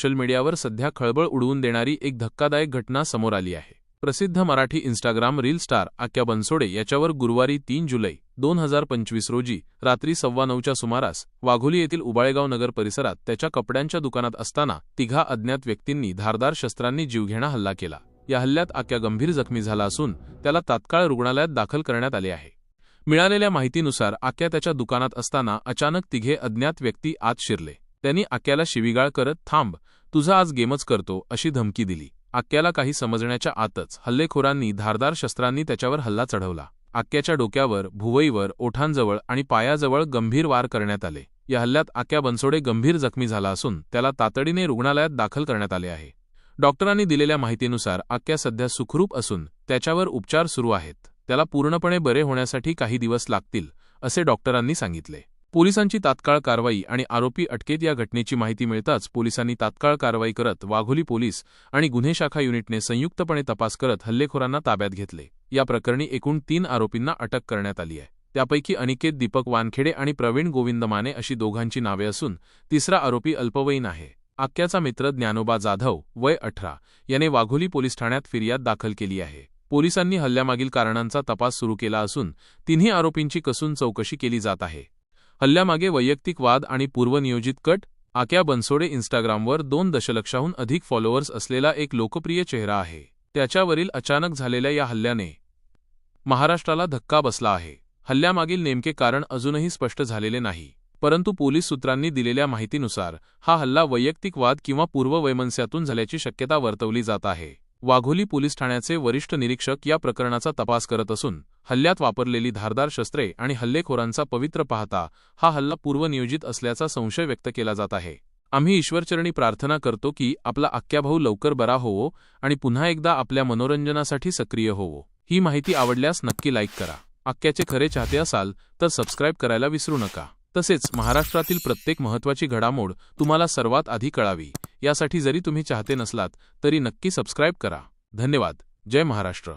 Social मीडियावर सध्या खळबळ उडवून देणारी एक धक्कादायक घटना समोर आली आहे. प्रसिद्ध Marathi Instagram reel star Akya Bansode याच्यावर गुरुवारी तीन जुलै दोन हजार पंचवीस रोजी रात्री सव्वा नऊच्या सुमारास वाघोली येथील उबाळेगाव नगर परिसरात त्याच्या कपड्यांच्या दुकानात असताना तिघा अज्ञात व्यक्तींनी धारदार शस्त्रांनी जीवघेणा हल्ला केला. या हल्ल्यात आक्या गंभीर जखमी झाला असून त्याला तात्काळ रुग्णालयात दाखल करण्यात आले आहे. मिळालेल्या माहितीनुसार आक्या त्याच्या दुकानात असताना अचानक तिघे अज्ञात व्यक्ती आत शिरले. त्यांनी आक्याला शिवीगाळ करत थांब तुझा आज गेमच करतो अशी धमकी दिली. आक्याला काही समजण्याच्या आतच हल्लेखोरांनी धारदार शस्त्रांनी त्याच्यावर हल्ला चढवला. आक्याच्या डोक्यावर भुवईवर ओठांजवळ आणि पायाजवळ गंभीर वार करण्यात आले. या हल्ल्यात आक्या बनसोडे गंभीर जखमी झाला असून त्याला तातडीने रुग्णालयात दाखल करण्यात आले आहे. डॉक्टरांनी दिलेल्या माहितीनुसार आक्या सध्या सुखरूप असून त्याच्यावर उपचार सुरू आहेत. त्याला पूर्णपणे बरे होण्यासाठी काही दिवस लागतील असे डॉक्टरांनी सांगितले. पोलिसांची तात्काळ कारवाई आणि आरोपी अटकेत या घटनेची माहिती मिळताच पोलिसांनी तात्काळ कारवाई करत वाघोली पोलीस आणि गुन्हे शाखा युनिटने संयुक्तपणे तपास करत हल्लेखोरांना ताब्यात घेतले. या प्रकरणी एकूण तीन आरोपींना अटक करण्यात आली आहे. त्यापैकी अनिकेत दीपक वानखेडे आणि प्रवीण गोविंद माने अशी दोघांची नावे असून तिसरा आरोपी अल्पवयीन आहे. आक्याचा मित्र ज्ञानोबा जाधव वय अठरा याने वाघोली पोलीस ठाण्यात फिर्याद दाखल केली आहे. पोलिसांनी हल्ल्यामागील कारणांचा तपास सुरू केला असून तिन्ही आरोपींची कसून चौकशी केली जात आहे. हल्ल्यामागे वैयक्तिक वाद आणि पूर्वनियोजित कट आक्या बनसोडे इंस्टाग्रामवर दोन दशलक्षाहून अधिक फॉलोअर्स असलेला एक लोकप्रिय चेहरा आहे. त्याच्यावरील अचानक झालेल्या या हल्ल्याने महाराष्ट्राला धक्का बसला आहे. हल्ल्यामागील नेमके कारण अजूनही स्पष्ट झालेले नाही. परंतु पोलीस सूत्रांनी दिलेल्या माहितीनुसार हा हल्ला वैयक्तिक वाद किंवा पूर्ववैमनस्यातून झाल्याची शक्यता वर्तवली जात आहे. वाघोली पोलीस ठाण्याचे वरिष्ठ निरीक्षक या प्रकरणाचा तपास करत असून हल्ल्यात वापरलेली धारदार शस्त्रे आणि हल्लेखोरांचा पवित्र पाहता हा हल्ला पूर्वनियोजित असल्याचा संशय व्यक्त केला जात आहे. आम्ही ईश्वरचरणी प्रार्थना करतो की आपला आक्या लवकर बरा होवो आणि पुन्हा एकदा आपल्या मनोरंजनासाठी सक्रिय होवो. ही माहिती आवडल्यास नक्की लाईक करा. आक्याचे खरे चाहते असाल तर सबस्क्राईब करायला विसरू नका. तसेच महाराष्ट्रातील प्रत्येक महत्त्वाची घडामोड तुम्हाला सर्वात आधी कळावी. यासाठी जरी तुम्ही चाहते नसलात तरी नक्की सबस्क्राईब करा. धन्यवाद. जय महाराष्ट्र.